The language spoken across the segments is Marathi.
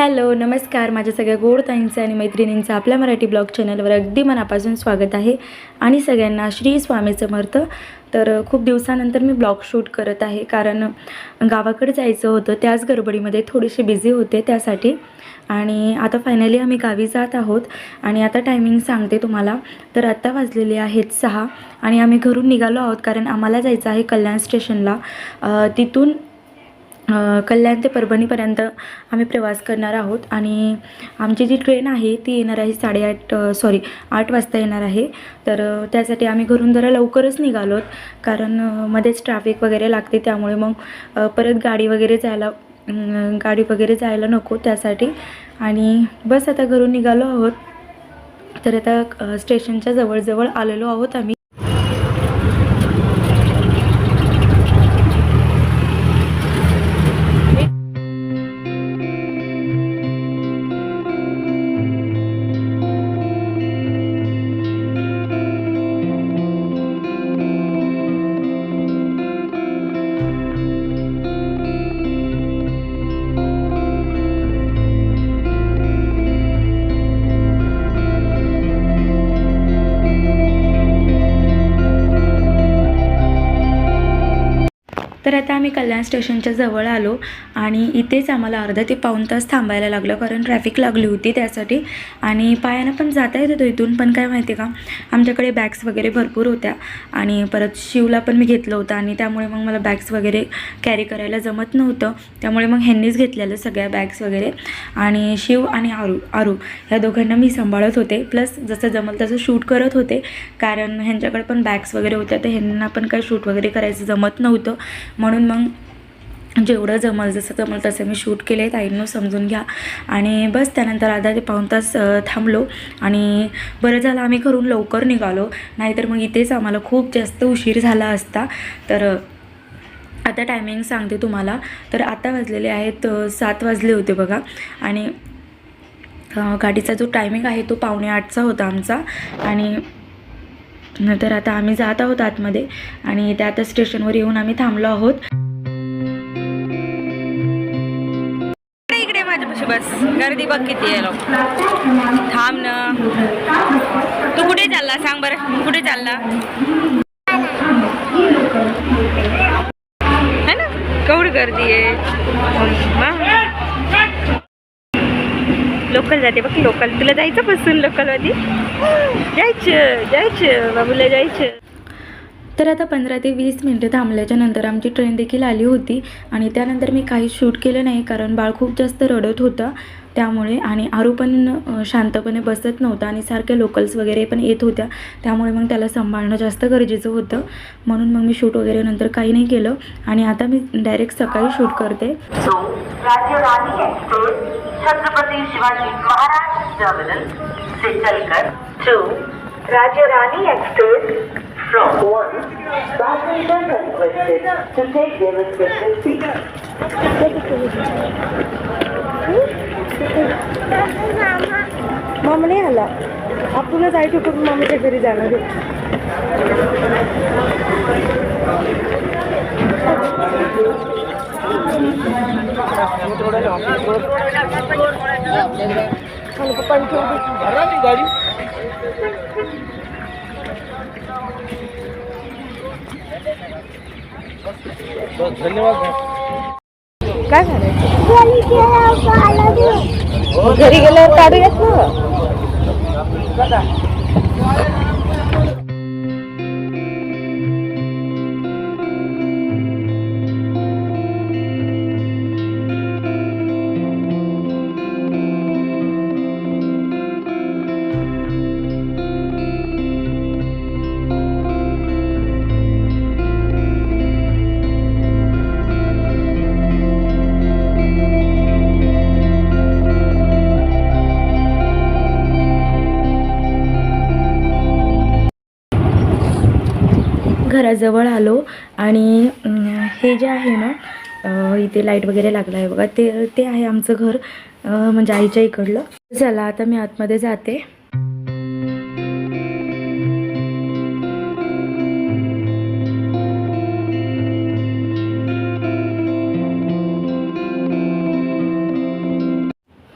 हॅलो नमस्कार. माझ्या सगळ्या गोड ताईंचं आणि मैत्रिणींचं आपल्या मराठी ब्लॉग चॅनलवर अगदी मनापासून स्वागत आहे. आणि सगळ्यांना श्री स्वामी समर्थ. तर खूप दिवसानंतर मी ब्लॉग शूट करत आहे. कारण गावाकडे जायचं होतं. त्याच गडबडीमध्ये थोडीशी बिझी होते त्यासाठी. आणि आता फायनली आम्ही गावी जात आहोत. आणि आता टायमिंग सांगते तुम्हाला. तर आत्ता वाजलेले आहेत सहा. आणि आम्ही घरून निघालो आहोत. कारण आम्हाला जायचं आहे कल्याण स्टेशनला. तिथून कल्याण ते परभणीपर्यंत आम्ही प्रवास करणार आहोत आणि आमची जी ट्रेन आहे ती येणार आहे साडेआठ सॉरी आठ वाजता येणार आहे. तर त्यासाठी आम्ही घरून जरा लवकरच निघालो कारण मध्येच ट्रॅफिक वगैरे लागते त्यामुळे मग परत गाडी वगैरे जायला गाडी वगैरे जायला नको त्यासाठी. आणि बस आता घरून निघालो आहोत. तर आता स्टेशनच्या जवळजवळ आलेलो आहोत आम्ही. तर आता आम्ही कल्याण स्टेशनच्या जवळ आलो आणि इथेच आम्हाला अर्धा ते पाऊण तास थांबायला लागलं कारण ट्रॅफिक लागली होती त्यासाठी. आणि पायानं पण जाता येत होतं इथून पण काय माहिती का आमच्याकडे बॅग्स वगैरे भरपूर होत्या. आणि परत शिवला पण मी घेतलं होतं आणि त्यामुळे मग मला बॅग्स वगैरे कॅरी करायला जमत नव्हतं. त्यामुळे मग ह्यांनीच घेतलेलं सगळ्या बॅग्स वगैरे. आणि शिव आणि आरू आरू ह्या दोघांना मी सांभाळत होते. प्लस जसं जमल तसं शूट करत होते. कारण ह्यांच्याकडे पण बॅग्स वगैरे होत्या तर ह्यांना पण काही शूट वगैरे करायचं जमत नव्हतं. म्हणून मग जेवढं जमल जसं जमल तसं मी शूट केले ताईंनो समजून घ्या. आणि बस त्यानंतर अर्धा ते पाऊण तास थांबलो. आणि बरं झालं आम्ही घरून लवकर निघालो. नाहीतर मग इथेच आम्हाला खूप जास्त उशीर झाला असता. तर आता टायमिंग सांगते तुम्हाला. तर आता वाजलेले आहेत सात वाजले होते बघा. आणि गाडीचा जो टायमिंग आहे तो पावणे आठचा होता आमचा. आणि नंतर आता आम्ही जात आहोत आतमध्ये आणि त्या आता स्टेशनवर येऊन आम्ही थांबलो आहोत. इकडे माझ्यापाशी बस. गर्दी बघ किती आहे थांब ना. तू कुठे चालला? सांग बरं. कुठे चालला? है ना? कवड गर्दी आहे. लोकल जाते बघ लोकल. तुला जायचं बसून लोकलमध्ये जायचं जायचं बाबूला जायचं. तर आता पंधरा ते वीस मिनटं थांबल्याच्या नंतर आमची ट्रेन देखील आली होती आणि त्यानंतर मी काही शूट केलं नाही कारण बाळ खूप जास्त रडत होतं. त्यामुळे आणि आरू पण शांतपणे बसत नव्हता आणि सारख्या लोकल्स वगैरे पण येत होत्या. त्यामुळे मग त्याला सांभाळणं जास्त गरजेचं होतं. म्हणून मग मी शूट वगैरे नंतर काही नाही केलं. आणि आता मी डायरेक्ट सकाळी शूट करते. राज्य एक्सप्रेस शिवाजी महाराज टर्मिनल से चलकर टू राज्य रानी एक्सप्रेस फ्रॉम वन मामा नाही आला. आपण जायचो करून मामाच्या घरी जाणार आहे. पप्पांची गाडी काय झालं घरी गेल्यावर काढूयात ना. घराजवळ आलो आणि हे जे आहे ना इथे लाइट वगैरे लागलं आहे बघा ते ते आहे आमचं घर म्हणजे आईच्या इकडलं. चला आता मी आतमध्ये जाते.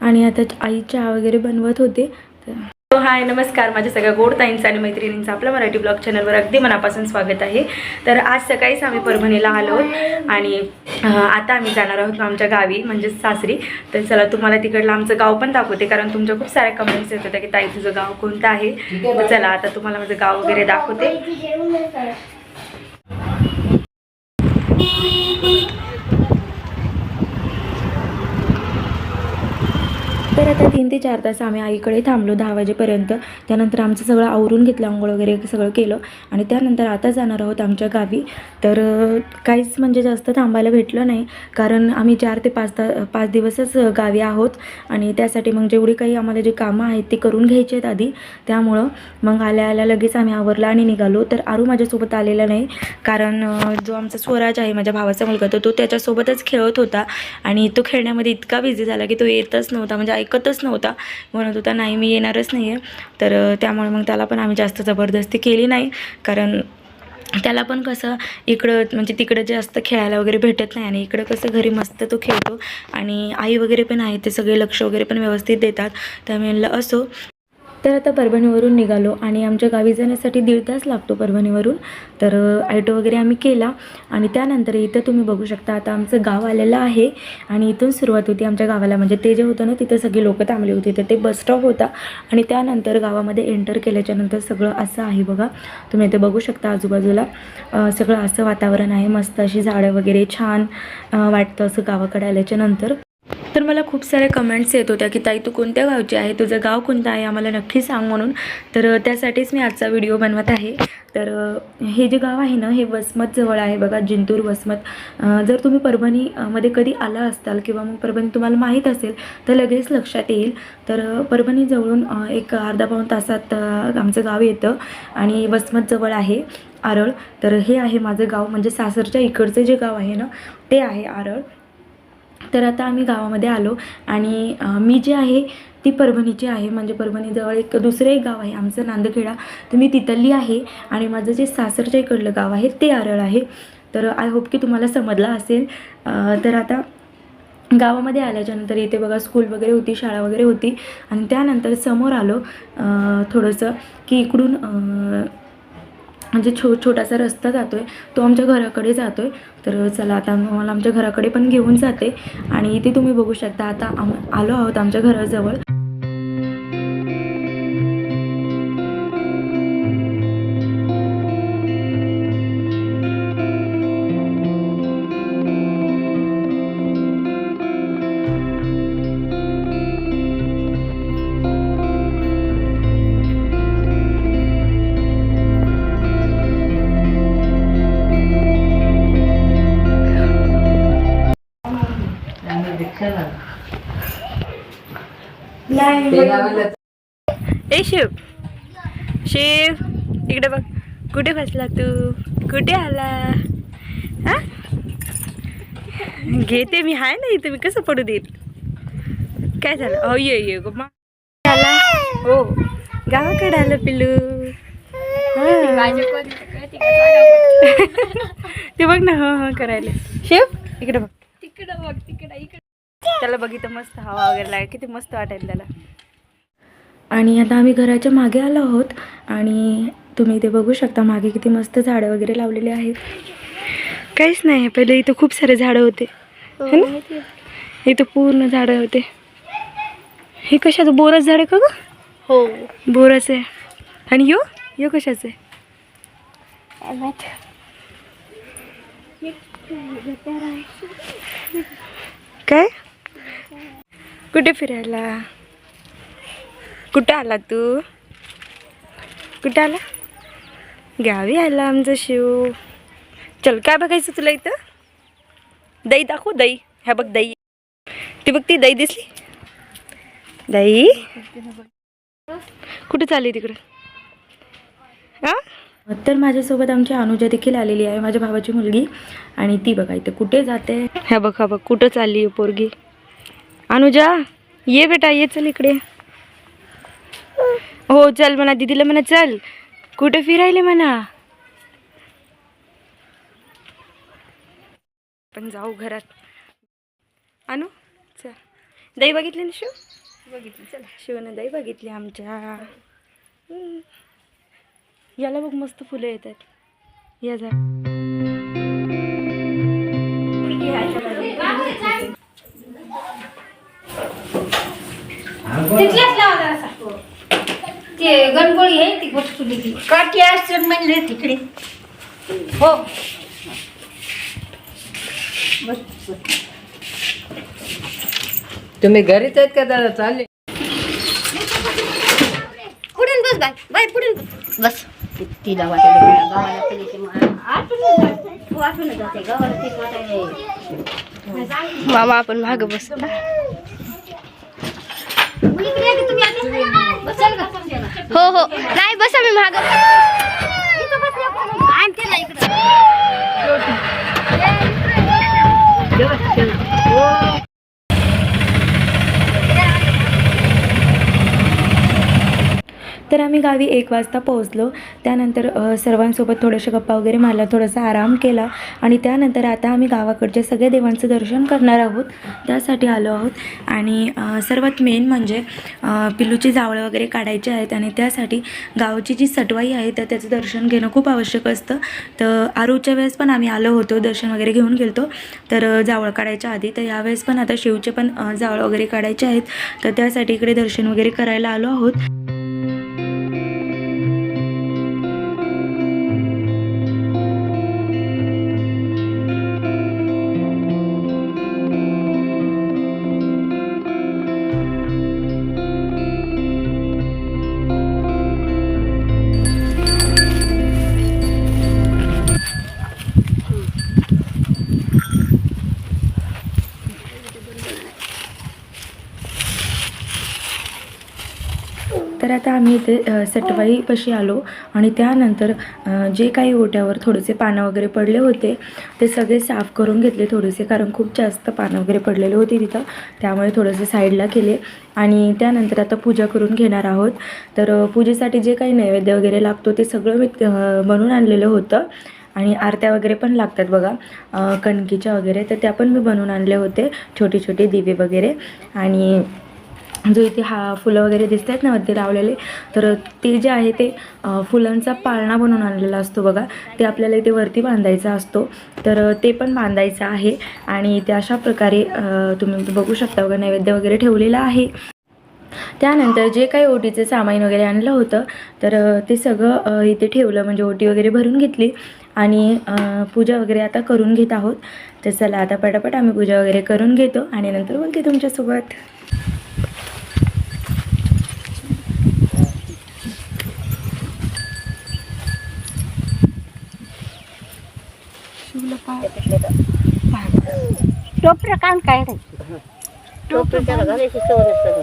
आणि आता आई चहा वगैरे बनवत होते. हाय नमस्कार. माझ्या सगळ्या गोड ताईंचं आणि मैत्रिणींचं आपल्या मराठी ब्लॉग चॅनलवर अगदी मनापासून स्वागत आहे. तर आज सकाळीच आम्ही परभणीला आलो आहोत आणि आता आम्ही जाणार आहोत आमच्या गावी म्हणजेच सासरी. तर चला तुम्हाला तिकडलं आमचं गाव पण दाखवते कारण तुमच्या खूप साऱ्या कमेंट्स येत होत्या की ताई तुझं गाव कोणतं आहे? तर चला आता तुम्हाला माझं गाव वगैरे दाखवते. तर आता तीन ते चार तास आम्ही आईकडे थांबलो दहा वाजेपर्यंत. त्यानंतर आमचं सगळं आवरून घेतलं आंघोळ वगैरे सगळं केलं. आणि त्यानंतर आता जाणार आहोत आमच्या गावी. तर काहीच म्हणजे जास्त थांबायला भेटलं नाही. कारण आम्ही चार ते पाच ता पाच दिवसच गावी आहोत. आणि त्यासाठी मग जेवढी काही आम्हाला जे कामं आहेत ते करून घ्यायचे आहेत आधी. त्यामुळं मग आल्या आल्या लगेच आम्ही आवरला आणि निघालो. तर आरू माझ्यासोबत आलेला नाही. कारण जो आमचा स्वराज आहे माझ्या भावाचा मुलगा तर तो त्याच्यासोबतच खेळत होता. आणि तो खेळण्यामध्ये इतका बिझी झाला की तो येतच नव्हता. म्हणजे ऐकतच नव्हता. म्हणत होता नाही मी येणारच नाही आहे तर त्यामुळे मग त्याला पण आम्ही जास्त जबरदस्ती केली नाही. कारण त्याला पण कसं इकडं म्हणजे तिकडं जास्त खेळायला वगैरे भेटत नाही आणि इकडं कसं घरी मस्त तो खेळतो आणि आई वगैरे पण आहे ते सगळे लक्ष वगैरे पण व्यवस्थित देतात. त्यामुळे म्हणलं असो. तर आता परभणीवरून निघालो आणि आमच्या गावी जाण्यासाठी दीड तास लागतो परभणीवरून. तर ॲटो वगैरे आम्ही केला आणि त्यानंतर इथं तुम्ही बघू शकता आता आमचं गाव आलेलं आहे आणि इथून सुरुवात होती आमच्या गावाला. म्हणजे ते जे होतं ना तिथं सगळी लोकं थांबली होती. तर ते बस स्टॉप होता आणि त्यानंतर गावामध्ये एंटर केल्याच्यानंतर सगळं असं आहे बघा. तुम्ही इथे बघू शकता आजूबाजूला. सगळं असं वातावरण आहे. मस्त अशी झाडं वगैरे छान वाटतं असं गावाकडे आल्याच्यानंतर. तर मला खूप साऱ्या कमेंट्स येत होत्या की ताई तू कोणत्या गावची आहे? तुझं गाव कोणतं आहे? आम्हाला नक्की सांग म्हणून. तर त्यासाठीच मी आजचा व्हिडिओ बनवत आहे. तर हे जे गाव आहे ना हे वसमतजवळ आहे बघा जिंतूर वसमत. जर तुम्ही परभणीमध्ये कधी आला असताल किंवा मग परभणी तुम्हाला माहीत असेल तर लगेच लक्षात येईल. तर परभणीजवळून एक अर्धा पाऊण तासात आमचं गाव येतं आणि वसमतजवळ आहे आरळ. तर हे आहे माझं गाव म्हणजे सासरच्या इकडचं जे गाव आहे ना ते आहे आरळ. तर आता आम्ही गावामध्ये आलो आणि मी जे आहे ती परभणीची आहे म्हणजे परभणीजवळ एक दुसरं एक गाव आहे आमचं नांदखेडा. तर मी तिथली आहे आणि माझं जे सासरच्या इकडलं गाव आहे ते आरळ आहे. तर आय होप की तुम्हाला समजलं असेल. तर आता गावामध्ये आल्याच्यानंतर इथे बघा स्कूल वगैरे होती शाळा वगैरे होती. आणि त्यानंतर समोर आलो. थोडंसं की इकडून म्हणजे छो छोटासा रस्ता जातो आहे तो आमच्या घराकडे जातो आहे तर चला आता मला आमच्या घराकडे पण घेऊन जाते आणि इथे तुम्ही बघू शकता. आता आम आलो आहोत आमच्या घराजवळ. ए शिव. शिव इकडे बघ. कुठे बसला तू? कुठे आला? हा? घेते मी. हाय ना इथे मी कसं पडू देईल काय झालं? हो ये ये. गो आला. हो गावाकडे आलं पिल्लू. हा. ते बघ ना. हो हो करायला. शिव इकडे बघ. तिकडं बघ तिकडं इकडं. त्याला बघितलं मस्त हवा वगैरे लागेल किती मस्त वाटेल त्याला. आणि आता आम्ही घराच्या मागे आलो आहोत आणि तुम्ही इथे बघू शकता मागे किती मस्त झाडं वगैरे लावलेली आहेत. काहीच नाही पहिले इथं खूप सारे झाडं होते. है ना? इथं पूर्ण झाडं होते. हे कशाचं? बोरच झाड आहे का ग? हो. बोरच आहे. आणि यो? यो कशाचं आहे? काय? कुठे फिरायला? कुठं आला तू? कुठं आला? गावी आला आमचा शिव. चल काय बघायचं तुला इथं? दही दाखव दही. ह्या बघ दही. ती बघ ती दही दिसली. दही? कुठे चालली तिकडं? हा तर माझ्यासोबत आमची अनुजा देखील आलेली आहे माझ्या भावाची मुलगी. आणि ती बघा इथे कुठे जाते? ह्या बघ हा बघ कुठं चालली आहे पोरगी? अनुजा ये बेटा ये चल इकडे. हो चल म्हणा दीदीला म्हणा चल. कुठे फिरायले म्हणा? पण जाऊ घरात. आणू चल. दही बघितली ना शिव? बघितली चला. शिवनं दही बघितली आमच्या. याला बघ मस्त फुलं येतात. या जा. तिथल्याच लावा जरासा. ते गणगोळी आहे ती गोष्टी ती. काठी आश्रम म्हणले तिकडे. हो. तुम्ही घरीच आहेत का दादा? चालले. पुढून बस बाय. बाय पुढून बस. बस. तिला वाटायला गेलं, गावाला तरी ते मा- आठवण जाते. तू आठवण जाते गावाला तेच वाटायला मामा आपण माग बस. तुम्ही हो हो. नाही बसा मी माग. आणते ना इकडे. तर आम्ही गावी एक वाजता पोहोचलो. त्यानंतर सर्वांसोबत थोडेसे गप्पा वगैरे मारला थोडासा आराम केला आणि त्यानंतर आता आम्ही गावाकडच्या सगळ्या देवांचं दर्शन करणार आहोत. त्यासाठी आलो आहोत आणि सर्वात मेन म्हणजे पिल्लूची जावळं वगैरे काढायची आहेत आणि त्यासाठी गावची जी सटवाई आहे तर त्याचं दर्शन घेणं खूप आवश्यक असतं. तर आरूच्या वेळेस पण आम्ही आलो होतो दर्शन वगैरे घेऊन गेलतो. तर जावळ काढायच्या आधी तर यावेळेस पण आता शिवचे पण जावळ वगैरे काढायचे आहेत. तर त्यासाठी इकडे दर्शन वगैरे करायला आलो आहोत. तर आता आम्ही इथे सटवाईपाशी आलो आणि त्यानंतर जे काही ओट्यावर थोडेसे पानं वगैरे पडले होते ते सगळे साफ करून घेतले थोडेसे कारण खूप जास्त पानं वगैरे पडलेले होते तिथं. त्यामुळे थोडेसे साईडला केले. आणि त्यानंतर आता पूजा करून घेणार आहोत. तर पूजेसाठी जे काही नैवेद्य वगैरे लागतो ते सगळं मी बनवून आणलेलं होतं. आणि आरत्या वगैरे पण लागतात बघा. कणकीच्या वगैरे तर त्या पण मी बनवून आणले होते. छोटे छोटे दिवे वगैरे. आणि जो इथे हा फुलं वगैरे दिसत आहेत ना मध्ये लावलेले तर ते जे आहे ते फुलांचा पाळणा बनवून आणलेला असतो बघा. ते आपल्याला इथे वरती बांधायचा असतो. तर ते पण बांधायचं आहे आणि ते अशा प्रकारे तुम्ही बघू शकता बघा नैवेद्य वगैरे ठेवलेला आहे. त्यानंतर जे काही ओटीचं सामान वगैरे आणलं होतं तर ते सगळं इथे ठेवलं म्हणजे ओटी वगैरे भरून घेतली आणि पूजा वगैरे आता करून घेत आहोत. तर चला आता पटापट आम्ही पूजा वगैरे करून घेतो आणि नंतर बोलते तुमच्यासोबत. टोपरं काम काय रे? टोपरं त्याला घालायची सवय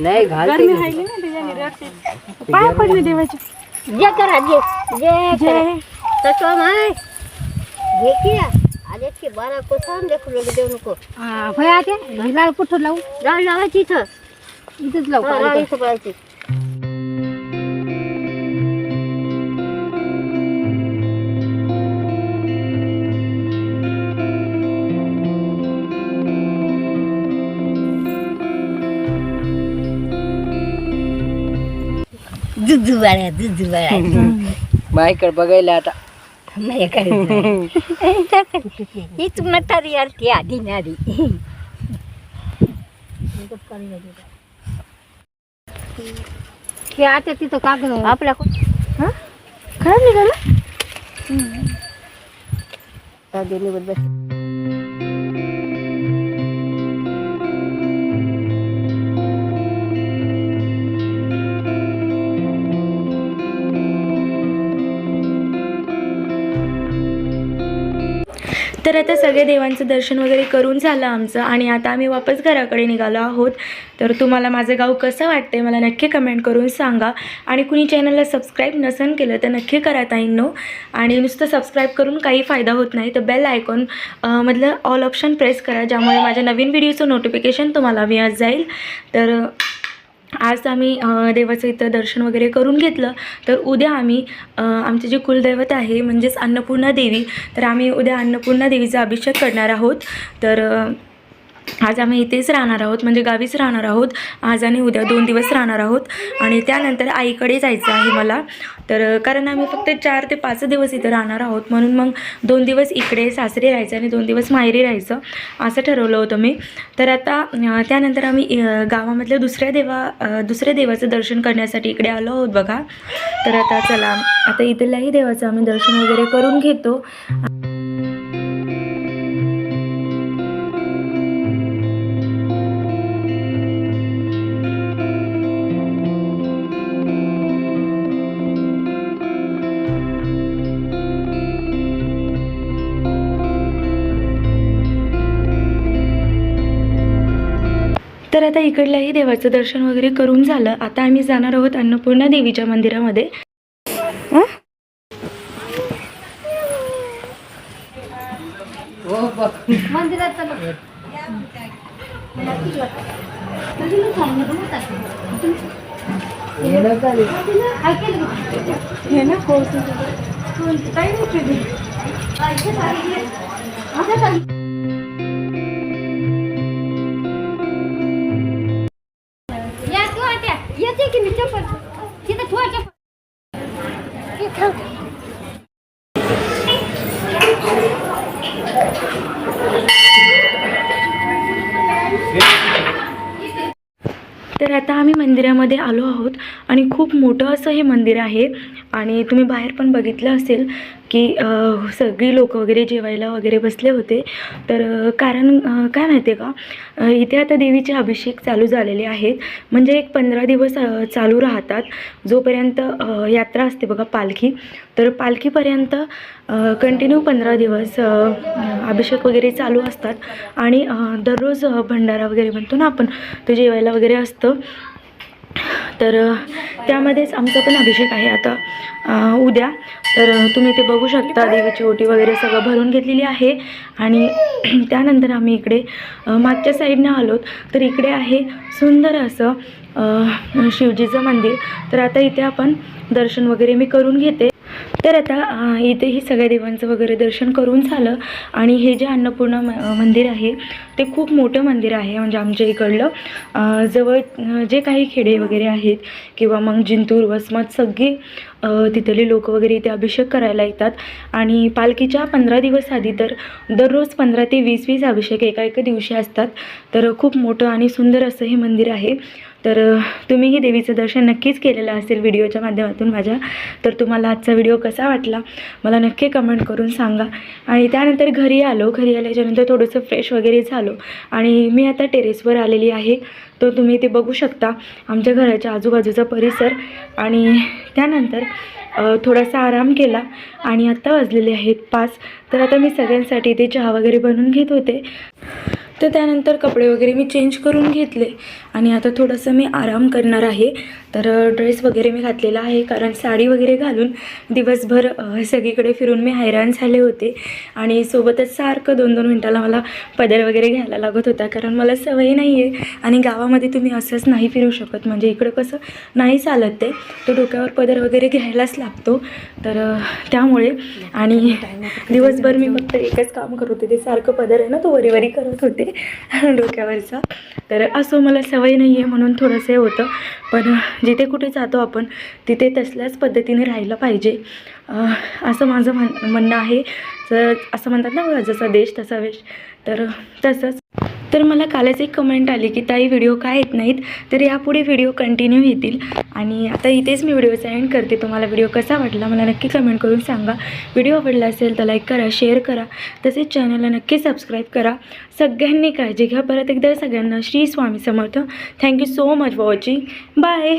नाही घालते पाय पडले देवाचे. जे करा जे जे करा. तत्व माय आले की बारा को सांग देखो लोक देऊ नको. होय आता लाल कुठं लावू? लावायची इथं. इथंच लावू हा? राळी दुधू बाळ्या दुधू बघायला आता. नाही करायचं ही तू नटारी यार ती आधी नारी. हे आता तिथं कागद आपला कोण खरं निघालं? तर आता सगळे देवांचं दर्शन वगैरे करून झालं आमचं आणि आता आम्ही वापस घराकडे निघालो आहोत. तर तुम्हाला माझं गाव कसं वाटतंय मला नक्की कमेंट करून सांगा. आणि कुणी चॅनलला सबस्क्राईब नसन केलं तर नक्की करा ताईंनो. आणि नुसतं सबस्क्राईब करून काही फायदा होत नाही तर बेल आयकॉन मधलं ऑल ऑप्शन प्रेस करा ज्यामुळे माझ्या नवीन व्हिडिओचं नोटिफिकेशन तुम्हाला मिळत जाईल. तर आज आम्ही देवाचं इथं दर्शन वगैरे करून घेतलं. तर उद्या आम्ही आमचे जे कुलदैवत आहे म्हणजेच अन्नपूर्णा देवी तर आम्ही उद्या अन्नपूर्णा देवीचा अभिषेक करणार आहोत. तर आज आम्ही इथेच राहणार आहोत म्हणजे गावीच राहणार आहोत. आज आणि उद्या दोन दिवस राहणार आहोत. आणि त्यानंतर आईकडे जायचं आहे मला. तर कारण आम्ही फक्त चार ते पाच दिवस इथं राहणार आहोत. म्हणून मग दोन दिवस इकडे सासरी राहायचं आणि दोन दिवस माहेरी राहायचं असं ठरवलं होतं मी. तर आता त्यानंतर आम्ही गावामधल्या दुसऱ्या देवा दुसऱ्या देवाचं दर्शन करण्यासाठी इकडे आलो आहोत बघा. तर आता चला आता इथल्याही देवाचं आम्ही दर्शन वगैरे करून घेतो. तर आता इकडल्याही देवाचं दर्शन वगैरे करून झालं. आता आम्ही जाणार आहोत अन्नपूर्णा देवीच्या मंदिरामध्ये. हं? मंदिरात येते की मी चप्पल. तिथं ठेवा चप्पल. इथं. तर आता आम्ही मंदिरामध्ये आलो आहोत. आणि खूप मोठं असं हे मंदिर आहे. आणि तुम्ही बाहेर पण बघितलं असेल की सगळी लोक वगैरे जेवायला वगैरे बसले होते. तर कारण काय माहिती आहे का इथे आता देवीचे अभिषेक चालू झालेले आहेत. म्हणजे एक पंधरा दिवस चालू राहतात. जोपर्यंत यात्रा असते बघा पालखी. तर पालखीपर्यंत कंटिन्यू पंधरा दिवस अभिषेक वगैरे चालू असतात. आणि दररोज भंडारा वगैरे म्हणतो ना आपण ते जेवायला वगैरे असतं. तर त्यामध्येच आमचा पण अभिषेक आहे आता. उद्या. तर तुम्ही ते बघू शकता. देवीची ओटी वगैरे सगळं भरून घेतलेली आहे. आणि त्यानंतर आम्ही इकडे मागच्या साईडनं आलोत. तर इकडे आहे सुंदर असं शिवजीचं मंदिर. तर आता इथे आपण दर्शन वगैरे मी करून घेते. तर आता इथेही सगळ्या देवांचं वगैरे दर्शन करून झालं. आणि हे जे अन्नपूर्णा म मंदिर आहे ते खूप मोठं मंदिर आहे म्हणजे आमच्या इकडलं. जवळ जे काही खेडे वगैरे आहेत किंवा मग जिंतूर वसमत सगळे तिथले लोक वगैरे इथे अभिषेक करायला येतात. आणि पालखीच्या पंधरा दिवस आधी तर दररोज पंधरा ते वीस वीस अभिषेक एका एका दिवशी असतात. तर खूप मोठं आणि सुंदर असं हे मंदिर आहे. तर तुम्हीही देवीचं दर्शन नक्कीच केलेलं असेल व्हिडिओच्या माध्यमातून माझ्या तर तुम्हाला आजचा व्हिडिओ कसा वाटला मला नक्की कमेंट करून सांगा. आणि त्यानंतर घरी आलो घरी आल्याच्यानंतर थोडंसं फ्रेश वगैरे झालो. आणि मी आता टेरेसवर आलेली आहे. तर तुम्ही ते बघू शकता. आमच्या घराच्या आजूबाजूचा परिसर. आणि त्यानंतर थोडासा आराम केला. आणि आत्ता वाजलेले आहेत पाच. तर आता मी सगळ्यांसाठी ते चहा वगैरे बनवून घेत होते. तर त्यानंतर कपडे वगैरे मी चेंज करून घेतले. आणि आता थोडंसं मी आराम करणार आहे. तर ड्रेस वगैरे मी घातलेला आहे. कारण साडी वगैरे घालून दिवसभर सगळीकडे फिरून मी हैराण झाले होते. आणि सोबतच सारखं दोन दोन मिनटाला मला पदर वगैरे घ्यायला लागत होता. कारण मला सवय नाही आहे आणि गावामध्ये तुम्ही असंच नाही फिरू शकत. म्हणजे इकडं कसं नाही चालत ते. तो डोक्यावर पदर वगैरे घ्यायलाच लागतो. तर त्यामुळे आणि दिवसभर मी फक्त एकच काम करत होते. ते सारखं पदर आहे ना तो वरीवरी करत होते. डोक्यावरचा. तर असो मला सवय नाही आहे म्हणून थोडंसं हे होतं. पण जिथे कुठे जातो आपण तिथे तसल्याच पद्धतीने राहिलं पाहिजे. असं माझं म्हण म्हणणं आहे. तर असं म्हणतात ना जसा देश तसा वेश. तर तसंच. तर मला कालच एक कमेंट आली की ताई व्हिडिओ का येत नाहीत? तर यापुढे व्हिडिओ कंटिन्यू येतील. आणि आता इथेच मी व्हिडिओचा एंड करते. तुम्हाला व्हिडिओ कसा वाटला मला नक्की कमेंट करून सांगा. व्हिडिओ आवडला असेल तर लाईक करा शेअर करा. तसेच चॅनलला नक्की सबस्क्राईब करा. सगळ्यांनी काळजी घ्या. परत एकदा सगळ्यांना Shri Swami Samarth. Thank you so much for watching bye